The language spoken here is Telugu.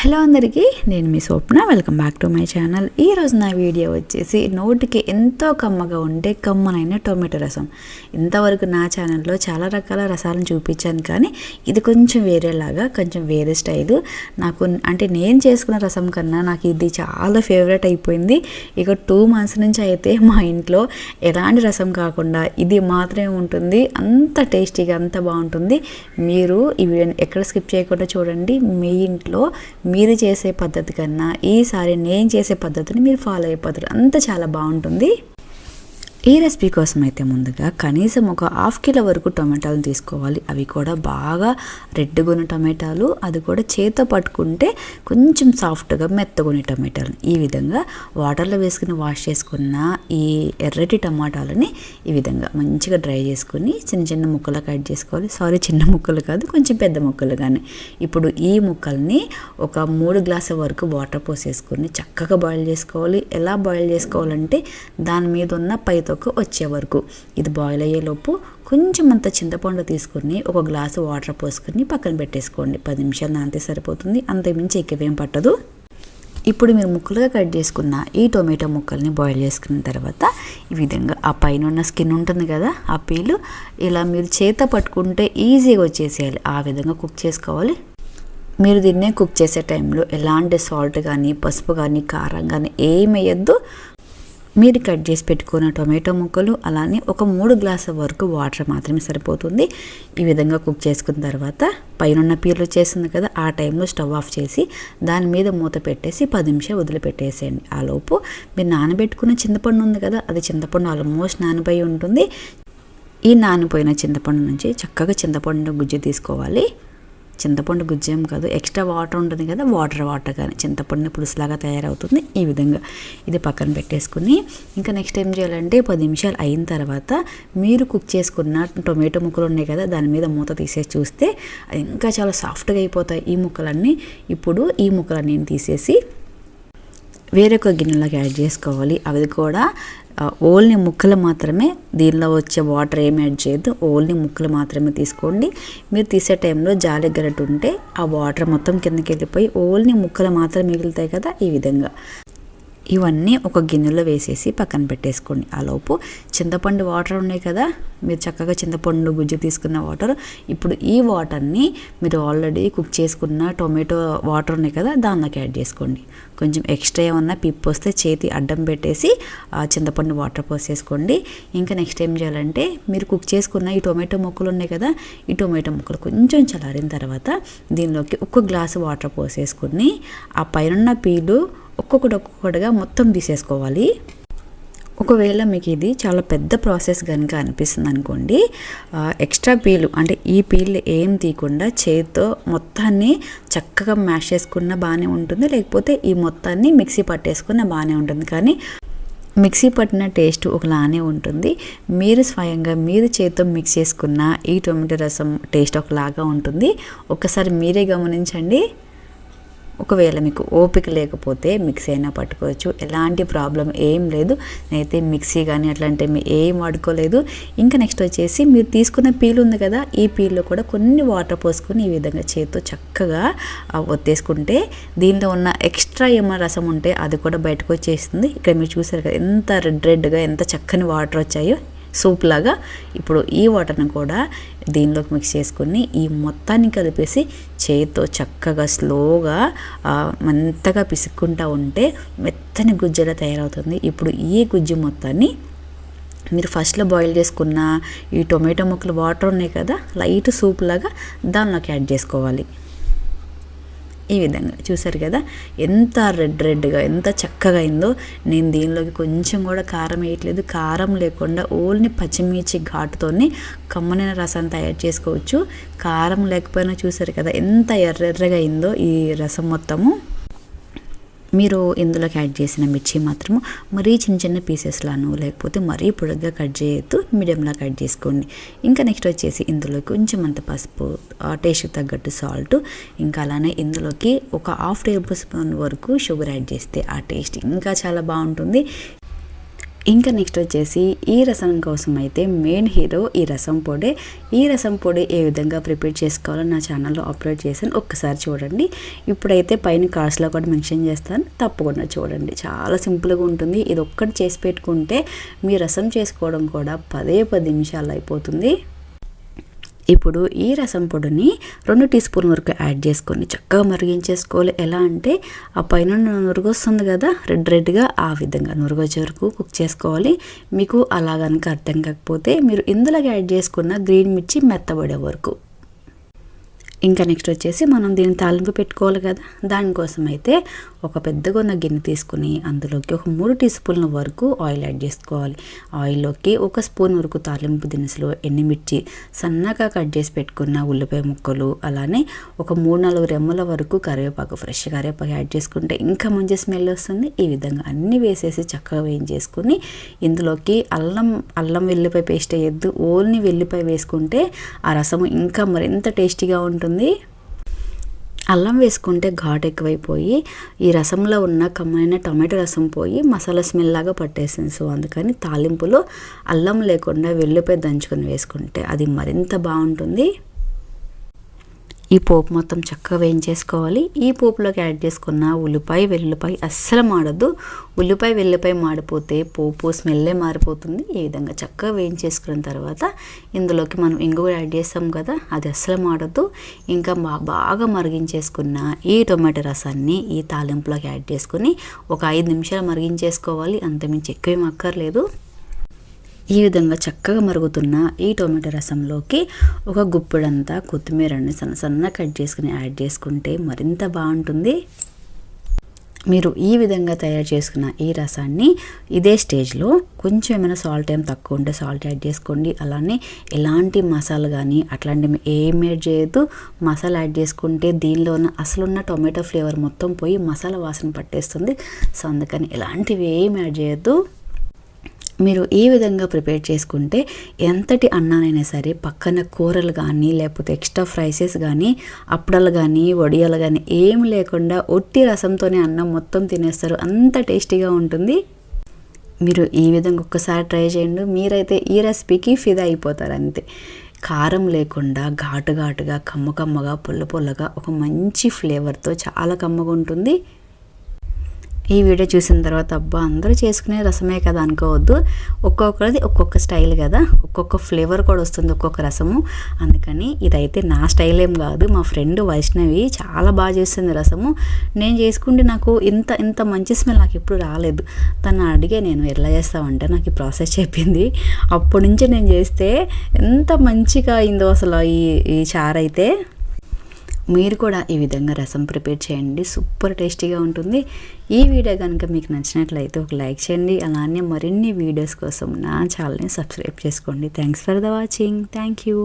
హలో అందరికీ నేను మీ Swapna. Welcome back to my channel ఈరోజు నా వీడియో వచ్చేసి నోటికి ఎంతో కమ్మగా ఉండే కమ్మనైన టొమాటో రసం. ఇంతవరకు నా ఛానల్లో చాలా రకాల రసాలను చూపించాను కానీ ఇది కొంచెం వేరేలాగా కొంచెం వేరే స్టైల్. నాకు అంటే నేను చేసుకున్న రసం కన్నా నాకు ఇది చాలా ఫేవరెట్ అయిపోయింది. ఇక టూ మంత్స్ నుంచి అయితే మా ఇంట్లో ఎలాంటి రసం కాకుండా ఇది మాత్రమే ఉంటుంది. అంత టేస్టీగా అంత బాగుంటుంది. మీరు ఈ వీడియోని ఎక్కడ స్కిప్ చేయకుండా చూడండి. మీ ఇంట్లో మీరు చేసే పద్ధతి కన్నా ఈసారి నేను చేసే పద్ధతిని మీరు ఫాలో అయిపోతారు. అంత చాలా బాగుంటుంది. ఈ రెసిపీ కోసం అయితే ముందుగా కనీసం ఒక హాఫ్ కిలో వరకు టొమాటాలు తీసుకోవాలి. అవి కూడా బాగా రెడ్గా ఉన్న టమాటాలు అది కూడా చేతితో పట్టుకుంటే కొంచెం సాఫ్ట్గా మెత్తగుని టమాటాలు. ఈ విధంగా వాటర్లో వేసుకుని వాష్ చేసుకున్న ఈ ఎర్రటి టమాటాలని ఈ విధంగా మంచిగా డ్రై చేసుకుని చిన్న చిన్న ముక్కలు కట్ చేసుకోవాలి. సారీ చిన్న ముక్కలు కాదు కొంచెం పెద్ద ముక్కలు కానీ ఇప్పుడు ఈ ముక్కల్ని ఒక మూడు గ్లాసుల వరకు వాటర్ పోసేసుకుని చక్కగా బాయిల్ చేసుకోవాలి. ఎలా బాయిల్ చేసుకోవాలంటే దాని మీద ఉన్న పై తొక్క వచ్చే వరకు. ఇది బాయిల్ అయ్యేలోపు కొంచెం అంత చింతపండు తీసుకుని ఒక గ్లాసు వాటర్ పోసుకుని పక్కన పెట్టేసుకోండి. పది నిమిషాలు నానితే సరిపోతుంది. అంతకుమించి ఎక్కువేం పట్టదు. ఇప్పుడు మీరు ముక్కలుగా కట్ చేసుకున్న ఈ టొమాటో ముక్కల్ని బాయిల్ చేసుకున్న తర్వాత ఈ విధంగా ఆ పైన ఉన్న స్కిన్ ఉంటుంది కదా ఆ పీలు ఇలా మీరు చేత పట్టుకుంటే ఈజీగా వచ్చేసేయాలి. ఆ విధంగా కుక్ చేసుకోవాలి. మీరు దీన్నే కుక్ చేసే టైంలో ఎలాంటి సాల్ట్ కానీ పసుపు కానీ కారం కానీ ఏమి వేయద్దు. మీరు కట్ చేసి పెట్టుకున్న టొమాటో ముక్కలు అలానే ఒక మూడు గ్లాసుల వరకు వాటర్ మాత్రమే సరిపోతుంది. ఈ విధంగా కుక్ చేసుకున్న తర్వాత పైన పీర్లు వచ్చేసింది కదా ఆ టైంలో స్టవ్ ఆఫ్ చేసి దాని మీద మూత పెట్టేసి పది నిమిషాలు వదిలిపెట్టేసేయండి. ఆ లోపు మీరు నానబెట్టుకున్న చింతపండు ఉంది కదా అది చింతపండు ఆల్మోస్ట్ నానిపోయి ఉంటుంది. ఈ నానిపోయిన చింతపండు నుంచి చక్కగా చింతపండు గుజ్జు తీసుకోవాలి. చింతపండు గుజ్జేం కాదు. ఎక్స్ట్రా వాటర్ ఉంటుంది కదా వాటర్ వాటర్ కానీ చింతపండుని పులుసులాగా తయారవుతుంది ఈ విధంగా. ఇది పక్కన పెట్టేసుకుని ఇంకా నెక్స్ట్ ఏం చేయాలంటే పది నిమిషాలు అయిన తర్వాత మీరు కుక్ చేసుకున్న టొమాటో ముక్కలు ఉన్నాయి కదా దాని మీద మూత తీసేసి చూస్తే అది ఇంకా చాలా సాఫ్ట్గా అయిపోతాయి ఈ ముక్కలన్నీ. ఇప్పుడు ఈ ముక్కలన్నీ తీసేసి వేరొక గిన్నెలోకి యాడ్ చేసుకోవాలి. అవి కూడా ఓన్లీ ముక్కలు మాత్రమే దీనిలో వచ్చే వాటర్ ఏమి యాడ్ చేయొద్దు. ఓన్లీ ముక్కలు మాత్రమే తీసుకోండి. మీరు తీసే టైంలో జాలి గరటి ఉంటే ఆ వాటర్ మొత్తం కిందకి వెళ్ళిపోయి ఓన్లీ ముక్కలు మాత్రం మిగులుతాయి కదా ఈ విధంగా. ఇవన్నీ ఒక గిన్నెలో వేసేసి పక్కన పెట్టేసుకోండి. ఆ లోపు చింతపండు వాటర్ ఉన్నాయి కదా మీరు చక్కగా చింతపండు గుజ్జు తీసుకున్న వాటర్. ఇప్పుడు ఈ వాటర్ని మీరు ఆల్రెడీ కుక్ చేసుకున్న టొమాటో వాటర్ ఉన్నాయి కదా దానిలోకి యాడ్ చేసుకోండి. కొంచెం ఎక్స్ట్రా ఏమన్నా పిప్పు వస్తే చేతి అడ్డం పెట్టేసి ఆ చింతపండు వాటర్ పోసేసుకోండి. ఇంకా నెక్స్ట్ ఏం చేయాలంటే మీరు కుక్ చేసుకున్న ఈ టొమాటో ముక్కలు ఉన్నాయి కదా ఈ టొమాటో ముక్కలు కొంచెం చల్లారిన తర్వాత దీనిలోకి ఒక్క గ్లాసు వాటర్ పోసేసుకుని ఆ పైన పీలు ఒక్కొక్కటి ఒక్కొక్కటిగా మొత్తం తీసేసుకోవాలి. ఒకవేళ మీకు ఇది చాలా పెద్ద ప్రాసెస్ కనుక అనిపిస్తుంది అనుకోండి ఎక్స్ట్రా పీలు అంటే ఈ పీలు ఏం తీయకుండా చేతితో మొత్తాన్ని చక్కగా మ్యాష్ చేసుకున్న బాగానే ఉంటుంది లేకపోతే ఈ మొత్తాన్ని మిక్సీ పట్టేసుకున్న బాగానే ఉంటుంది. కానీ మిక్సీ పట్టిన టేస్ట్ ఒకలానే ఉంటుంది. మీరు స్వయంగా మీరు చేతితో మిక్స్ చేసుకున్న ఈ టొమాటో రసం టేస్ట్ ఒకలాగా ఉంటుంది. ఒకసారి మీరే గమనించండి. ఒకవేళ మీకు ఓపిక లేకపోతే మిక్సీ అయినా పట్టుకోవచ్చు. ఎలాంటి ప్రాబ్లం ఏం లేదు. నేనైతే మిక్సీ కానీ అట్లాంటివి ఏం వాడుకోలేదు. ఇంకా నెక్స్ట్ వచ్చేసి మీరు తీసుకున్న పీల్ ఉంది కదా ఈ పీల్లో కూడా కొన్ని వాటర్ పోసుకొని ఈ విధంగా చేతితో చక్కగా ఒత్తేసుకుంటే దీనిలో ఉన్న ఎక్స్ట్రా ఏమైనా రసం ఉంటే అది కూడా బయటకు వచ్చేస్తుంది. ఇక్కడ మీరు చూసారు కదా ఎంత రెడ్ రెడ్గా ఎంత చక్కని వాటర్ వచ్చాయో. సూప్ లాగా ఇప్పుడు ఈ వాటర్ని కూడా దీనిలోకి మిక్స్ చేసుకుని ఈ మొత్తాన్ని కలిపేసి చేతితో చక్కగా స్లోగా మంతగా పిసుక్కుంటూ ఉంటే మెత్తని గుజ్జులా తయారవుతుంది. ఇప్పుడు ఈ గుజ్జు మొత్తాన్ని మీరు ఫస్ట్లో బాయిల్ చేసుకున్న ఈ టొమాటో ముక్కలు వాటర్ ఉన్నాయి కదా లైట్ సూప్ లాగా దానిలోకి యాడ్ చేసుకోవాలి. ఈ విధంగా. చూసారు కదా? ఎంత రెడ్ రెడ్గా ఎంత చక్కగా అయిందో. నేను దీనిలోకి కొంచెం కూడా కారం వేయట్లేదు. కారం లేకుండా ఓన్లీ పచ్చిమిర్చి ఘాటుతోనే కమ్మనైన రసం తయారు చేసుకోవచ్చు. కారం లేకపోయినా చూసారు కదా? ఎంత ఎర్ర ఎర్రగా అయిందో ఈ రసం మొత్తము. మీరు ఇందులోకి యాడ్ చేసిన మిర్చి మాత్రము మరీ చిన్న చిన్న పీసెస్లాను లేకపోతే మరీ పొడుగ్గా కట్ చేయొద్దు మీడియంలా కట్ చేసుకోండి. ఇంకా నెక్స్ట్ వచ్చేసి ఇందులో కొంచెం అంత పసుపు టేస్ట్కి తగ్గట్టు సాల్ట్ ఇంకా అలానే ఇందులోకి ఒక హాఫ్ టేబుల్ స్పూన్ వరకు షుగర్ యాడ్ చేస్తే ఆ టేస్ట్ ఇంకా చాలా బాగుంటుంది. ఇంకా నెక్స్ట్ వచ్చేసి ఈ రసం కోసం అయితే మెయిన్ హీరో ఈ రసం పొడి. ఈ రసం పొడి ఏ విధంగా ప్రిపేర్ చేసుకోవాలో నా ఛానల్లో అప్లోడ్ చేశాను. ఒక్కసారి చూడండి. ఇప్పుడైతే పైన కార్డ్స్లో కూడా మెన్షన్ చేస్తాను. తప్పకుండా చూడండి. చాలా సింపుల్గా ఉంటుంది. ఇది ఒక్కటి చేసి పెట్టుకుంటే మీ రసం చేసుకోవడం కూడా పదే పది నిమిషాలు అయిపోతుంది. ఇప్పుడు ఈ రసం పొడిని రెండు టీ స్పూన్ వరకు యాడ్ చేసుకొని చక్కగా మరిగించేసుకోవాలి. ఎలా అంటే ఆ పైన నురుగు వస్తుంది కదా రెడ్ రెడ్గా ఆ విధంగా నురుగు వచ్చే వరకు కుక్ చేసుకోవాలి. మీకు అలా కనుక అర్థం కాకపోతే మీరు ఇందులోకి యాడ్ చేసుకున్న గ్రీన్ మిర్చి మెత్తబడే వరకు. ఇంకా నెక్స్ట్ వచ్చేసి మనం దీన్ని తాలింపు పెట్టుకోవాలి కదా. దానికోసం అయితే ఒక పెద్దగా ఉన్న గిన్నె తీసుకుని అందులోకి ఒక మూడు టీ స్పూన్ల వరకు ఆయిల్ యాడ్ చేసుకోవాలి. ఆయిల్లోకి ఒక స్పూన్ వరకు తాలింపు దినుసులు ఎండుమిర్చి సన్నగా కట్ చేసి పెట్టుకున్న ఉల్లిపాయ ముక్కలు అలానే ఒక మూడు నాలుగు రెమ్మల వరకు కరివేపాకు ఫ్రెష్ కరివేపాకు యాడ్ చేసుకుంటే ఇంకా మంచి స్మెల్ వస్తుంది. ఈ విధంగా అన్నీ వేసేసి చక్కగా వేయించేసుకుని ఇందులోకి అల్లం అల్లం వెల్లిపాయ పేస్ట్ వేయద్దు. ఓన్లీ వెల్లిపాయ వేసుకుంటే ఆ రసము ఇంకా మరింత టేస్టీగా ఉంటుంది. అల్లం వేసుకుంటే ఘాట్ ఎక్కువైపోయి ఈ రసంలో ఉన్న కమ్మైన టమాటో రసం పోయి మసాలా స్మెల్ లాగా పట్టేసింది. సో అందుకని తాలింపులో అల్లం లేకుండా వెల్లుపై దంచుకొని వేసుకుంటే అది మరింత బాగుంటుంది. ఈ పోపు మొత్తం చక్కగా వేయించేసుకోవాలి. ఈ పోపులోకి యాడ్ చేసుకున్న ఉల్లిపాయ వెల్లుల్లిపాయ అస్సలు మాడద్దు. ఉల్లిపాయ వెల్లుల్లిపాయ మాడిపోతే పోపు స్మెల్లే మారిపోతుంది. ఈ విధంగా చక్కగా వేయించేసుకున్న తర్వాత ఇందులోకి మనం ఇంగువ యాడ్ చేస్తాం కదా అది అస్సలు మాడద్దు. ఇంకా బాగా మరిగించేసుకున్న ఈ టొమాటో రసాన్ని ఈ తాలింపులోకి యాడ్ చేసుకుని ఒక ఐదు నిమిషాలు మరిగించేసుకోవాలి. అంతమించి ఎక్కువేం అక్కర్లేదు. ఈ విధంగా చక్కగా మరుగుతున్న ఈ టొమాటో రసంలోకి ఒక గుప్పెడంతా కొత్తిమీరని సన్న సన్న కట్ చేసుకుని యాడ్ చేసుకుంటే మరింత బాగుంటుంది. మీరు ఈ విధంగా తయారు చేసుకున్న ఈ రసాన్ని ఇదే స్టేజ్లో కొంచెం ఏమైనా సాల్ట్ ఏం తక్కువ ఉంటే సాల్ట్ యాడ్ చేసుకోండి. అలానే ఎలాంటి మసాలా కానీ అట్లాంటివి ఏం యాడ్ చేయొద్దు. మసాలా యాడ్ చేసుకుంటే దీనిలో ఉన్న అసలున్న టొమాటో ఫ్లేవర్ మొత్తం పోయి మసాలా వాసన పట్టేస్తుంది. సో అందుకని ఎలాంటివి ఏం యాడ్ చేయొద్దు. మీరు ఈ విధంగా ప్రిపేర్ చేసుకుంటే ఎంతటి అన్నానైనా సరే పక్కన కూరలు కానీ లేకపోతే ఎక్స్ట్రా ఫ్రైసెస్ కానీ అప్పడాలు కానీ వడియాలు కానీ ఏం లేకుండా ఒట్టి రసంతోనే అన్నం మొత్తం తినేస్తారు. అంత టేస్టీగా ఉంటుంది. మీరు ఈ విధంగా ఒక్కసారి ట్రై చేయండి. మీరైతే ఈ రెసిపీకి ఫిదా అయిపోతారు అంతే. కారం లేకుండా ఘాటు ఘాటుగా కమ్మ కమ్మగా పుల్ల పుల్లగా ఒక మంచి ఫ్లేవర్తో చాలా కమ్మగా ఉంటుంది. ఈ వీడియో చూసిన తర్వాత అబ్బా అందరూ చేసుకునే రసమే కదా అనుకోవద్దు. ఒక్కొక్కరిది ఒక్కొక్క స్టైల్ కదా. ఒక్కొక్క ఫ్లేవర్ కూడా వస్తుంది ఒక్కొక్క రసము. అందుకని ఇదైతే నా స్టైల్ ఏం కాదు. మా ఫ్రెండ్ వైష్ణవి చాలా బాగా చేస్తుంది రసము. నేను చేసుకుంటే నాకు ఇంత ఇంత మంచి స్మెల్ నాకు ఎప్పుడు రాలేదు. తను అడిగే నేను ఎలా చేస్తామంటే నాకు ఈ ప్రాసెస్ చెప్పింది. అప్పటి నుంచి నేను చేస్తే ఎంత మంచిగా అయిందో అసలు ఈ ఈ చారు అయితే మీరు కూడా ఈ విధంగా రసం ప్రిపేర్ చేయండి. సూపర్ టేస్టీగా ఉంటుంది. ఈ వీడియో కనుక మీకు నచ్చినట్లయితే ఒక లైక్ చేయండి. అలానే మరిన్ని వీడియోస్ కోసం నా ఛానల్ని సబ్స్క్రైబ్ చేసుకోండి. Thanks for the watching. Thank you.